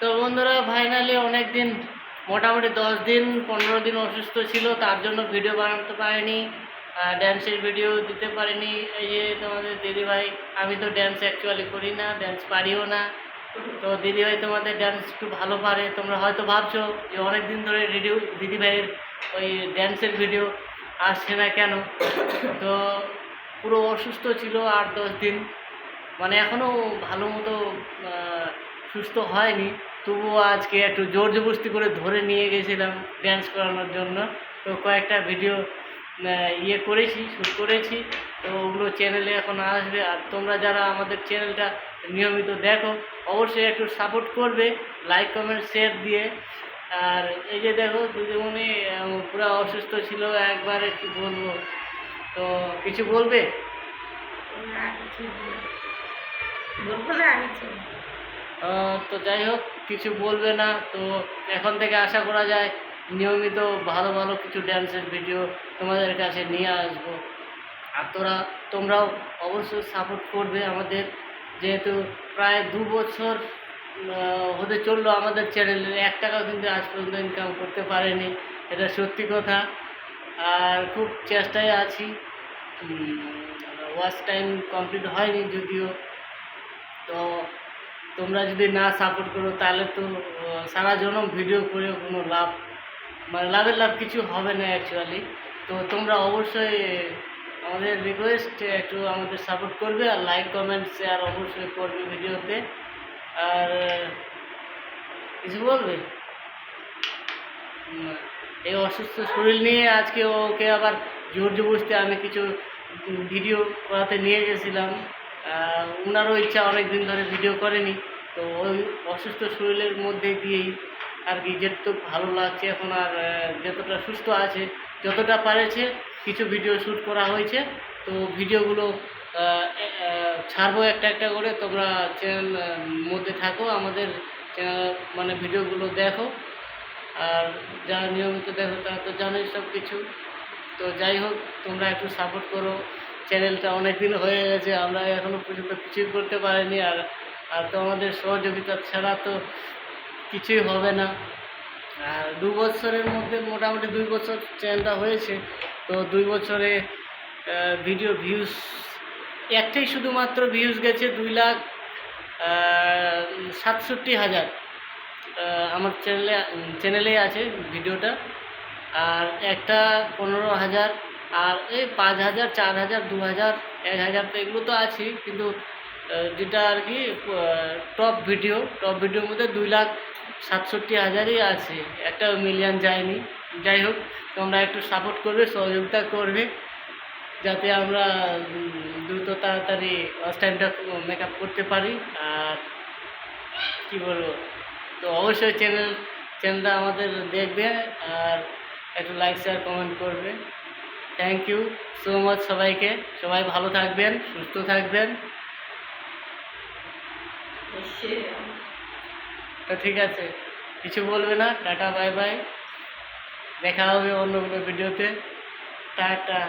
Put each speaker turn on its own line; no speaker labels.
তো বন্ধুরা ফাইনালি অনেক দিন মোটামুটি দশ দিন, পনেরো দিন অসুস্থ ছিল, তার জন্য ভিডিও বানাতে পারিনি ড্যান্সের ভিডিও দিতে পারিনি। এই যে তোমাদের দিদিভাই, আমি তো ড্যান্স অ্যাকচুয়ালি করি না ড্যান্স পারিও না। তো দিদিভাই তোমাদের ড্যান্স একটু ভালো পারে, তোমরা হয়তো ভাবছ যে অনেক দিন ধরে রেডিও দিদিভাইয়ের ওই ড্যান্সের ভিডিও আসছে না কেন? তো পুরো অসুস্থ ছিল আট, দশ দিন। মানে এখনও ভালো মতো সুস্থ হয়নি। তবুও আজকে একটু জোর জবরদস্তি করে ধরে নিয়ে গেছিলাম ড্যান্স করানোর জন্য। তো কয়েকটা ভিডিও ইয়ে করেছি শ্যুট করেছি। তো ওগুলো চ্যানেলে এখন আসবে। আর তোমরা যারা আমাদের চ্যানেলটা নিয়মিত দেখো, অবশ্যই একটু সাপোর্ট করবে। লাইক কমেন্ট শেয়ার দিয়ে। আর এই যে দেখো দিদিমণি পুরো অসুস্থ ছিল, একবারে কি বলব? তো কিছু বলবে?
বলব না কিছু
তো যাই হোক, কিছু বলবে না। তো এখন থেকে আশা করা যায়, নিয়মিত ভালো ভালো কিছু ড্যান্সের ভিডিও তোমাদের কাছে নিয়ে আসব। আর তোরা, তোমরাও অবশ্যই সাপোর্ট করবে আমাদের। যেহেতু প্রায় দু বছর হতে চলল আমাদের চ্যানেলে এক টাকাও কিন্তু আজ পর্যন্ত ইনকাম করতে পারেনি। এটা সত্যি কথা। আর খুব চেষ্টায় আছি। ওয়াচ টাইম কমপ্লিট হয়নি যদিও। তো তোমরা যদি না সাপোর্ট করো, তাহলে তো সারা জনম ভিডিও করে কোনো লাভ মানে লাভের লাভ কিছু হবে না অ্যাকচুয়ালি তো তোমরা অবশ্যই, আমাদের রিকোয়েস্ট একটু আমাদের সাপোর্ট করবে আর লাইক কমেন্ট শেয়ার অবশ্যই করবে ভিডিওতে আর, কিছু বলবে? এই অসুস্থ শরীর নিয়ে আজকে ওকে আবার জোর জবরদস্তি আমি কিছু ভিডিও করাতে নিয়ে গেছিলাম। ওনারও ইচ্ছা অনেক দিন ধরে ভিডিও করেনি, তো ওই অসুস্থ শরীরের মধ্যে দিয়েই আর কি যেহেতু ভালো লাগছে এখন আর যতটা সুস্থ আছে, যতটা পারেছে, কিছু ভিডিও শ্যুট করা হয়েছে, তো ভিডিওগুলো ছাড়বো একটা একটা করে, তোমরা চ্যানেল মধ্যে থাকো, আমাদের চ্যানেল মানে ভিডিওগুলো দেখো, আর যারা নিয়মিত দেখো তারা তো জানোই সব কিছু তো যাই হোক, তোমরা একটু সাপোর্ট করো চ্যানেলটা অনেক দিন হয়ে গেছে, আমরা এখনও পর্যন্ত কিছুই করতে পারিনি আর আর তোমাদের সহযোগিতা ছাড়া তো কিছুই হবে না। আর দু বছরের মধ্যে মোটামুটি দুই বছর চ্যানেলটা হয়েছে, তো দুই বছরে ভিডিও ভিউজ একটাই শুধুমাত্র ভিউজ গেছে দুই লাখ সাতষট্টি হাজার। আমার চ্যানেলে চ্যানেলেই আছে ভিডিওটা আর একটা পনেরো হাজার আর এই পাঁচ হাজার, চার হাজার, দু হাজার, এক হাজার তো এগুলো তো আছেই, কিন্তু যেটা আর কি টপ ভিডিও টপ ভিডিওর মধ্যে দুই লাখ সাতষট্টি হাজারই আছে। একটা মিলিয়ন যায়নি। যাই হোক, তোমরা একটু সাপোর্ট করবে, সহযোগিতা করবে, যাতে আমরা দ্রুত তাড়াতাড়ি ওয়াচ টাইমটা মেকআপ করতে পারি। আর কি বলব, তো অবশ্যই চ্যানেল চ্যানেলটা আমাদের দেখবে, আর একটু লাইক শেয়ার কমেন্ট করবে। থ্যাংক ইউ সো মাচ সবাইকে। সবাই ভালো থাকবেন, সুস্থ থাকবেন। তো ঠিক আছে, কিছু বলবে না। টাটা বাই বাই দেখা হবে অন্য কোনো ভিডিওতে টাটা।